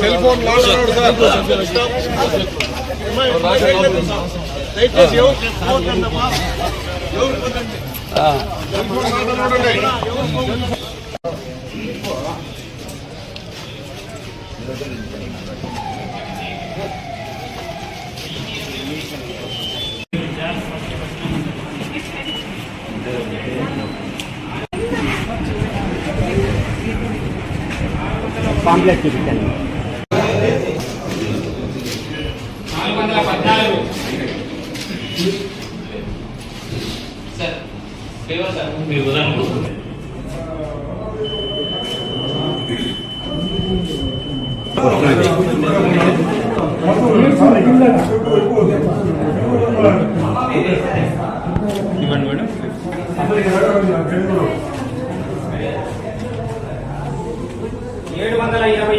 Cell phone Thank you. దయచేసి ఎవరు చెప్పుకోవద్దమ్మా.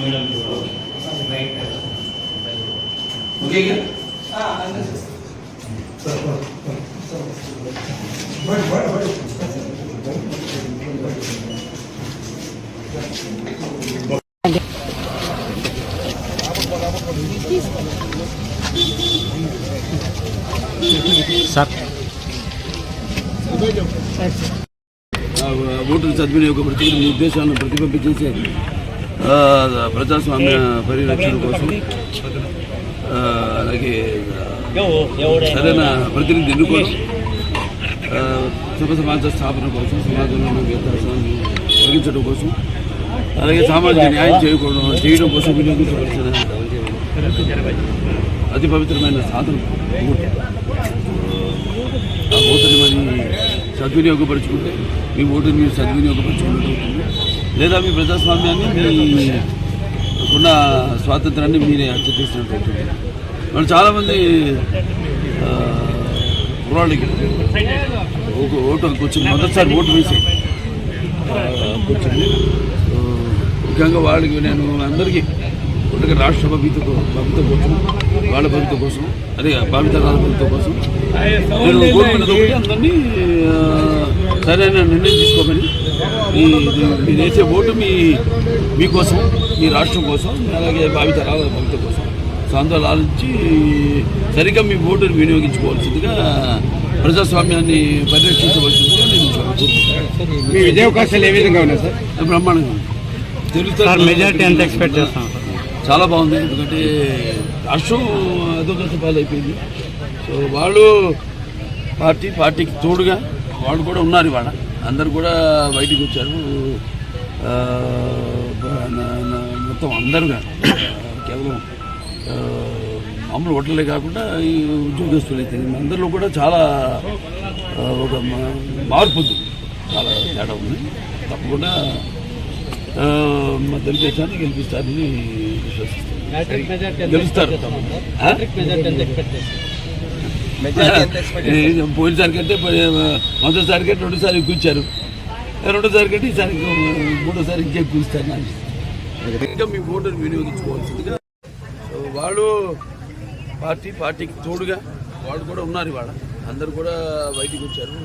ఇరవై ఒకటి సార్ ఆ, ఓటును సద్వినియోగపరిచి మీ ఉద్దేశాలను ప్రతిబింబించేసే ఆ, ప్రజాస్వామ్య పరిరక్షణ కోసం అలాగే సరైన ప్రతినిధి ఎన్నుకోవడం శుభ సమాజ స్థాపన కోసం సమాజంలో ఉన్న వ్యత్యాసాలను తొలగించడం కోసం అలాగే సామాజిక న్యాయం చేయకూడదు చేయడం కోసం వినియోగించవలసిన అతి పవిత్రమైన సాధనం ఆ ఓటుని మరి సద్వినియోగపరుచుకుంటే మీ ఓటుని మీరు సద్వినియోగపరచుకున్నట్టు అవుతుంది లేదా మీ ప్రజాస్వామ్యాన్ని మీ ఉన్న స్వాతంత్రాన్ని మీరే హత్య చేసినట్టు అవుతుంది చాలామంది కుర్రాళ్ళకి ఓటు వచ్చింది మొదటిసారి ఓటు వేసి ఆ, వచ్చింది ముఖ్యంగా వాళ్ళకి నేను అందరికీ ముందుగా రాష్ట్ర భవిత భవిత కోసం వాళ్ళ భవిత కోసం అదే భావితరాల భవిత కోసం నేను కోరుకున్నది ఒకటి అందరినీ సరైన నిర్ణయం తీసుకోమని మీ మీరు వేసే ఓటు మీ మీకోసం మీ రాష్ట్రం కోసం అలాగే భావితరాల భవిత కోసం. సో ఆలోచించి సరిగ్గా మీ ఓటును వినియోగించుకోవాల్సిందిగా ప్రజాస్వామ్యాన్ని పరిరక్షించవలసిందిగా నేను మీ విజయావకాశాలు ఏ విధంగా ఉన్నాయి సార్? బ్రహ్మాండంగా సార్ మెజారిటీ ఎంత ఎక్స్పెక్ట్ చేస్తాం చాలా బాగుంది. ఎందుకంటే రాష్ట్రం అధోగత పాలైపోయింది. సో వాళ్ళు పార్టీ పార్టీకి తోడుగా వాళ్ళు కూడా ఉన్నారు ఇవాళ. అందరు కూడా బయటికి వచ్చారు. మొత్తం అందరుగా. కేవలం మామూలు ఓట్లే కాకుండా ఈ ఉద్యోగస్తులు అయితే అందరిలో కూడా చాలా ఒక మార్పు ఉంది. చాలా తేడా ఉంది. తప్పకుండా మా తెలుగుదేశాన్ని గెలిపిస్తారని విశ్వసిస్తాను గెలుస్తారు. ఆ? ఏ, పోయినసారి కంటే మొదటిసారి కంటే రెండోసారి కూర్చారు. రెండోసారి కంటే ఈసారి మూడోసారి ఇంకే కూర్చుతారు ఇంకా మీ ఓటును వినియోగించుకోవాల్సిందిగా సో వాళ్ళు పార్టీ పార్టీకి తోడుగా వాళ్ళు కూడా ఉన్నారు ఇవాళ. అందరు కూడా బయటికి వచ్చారు.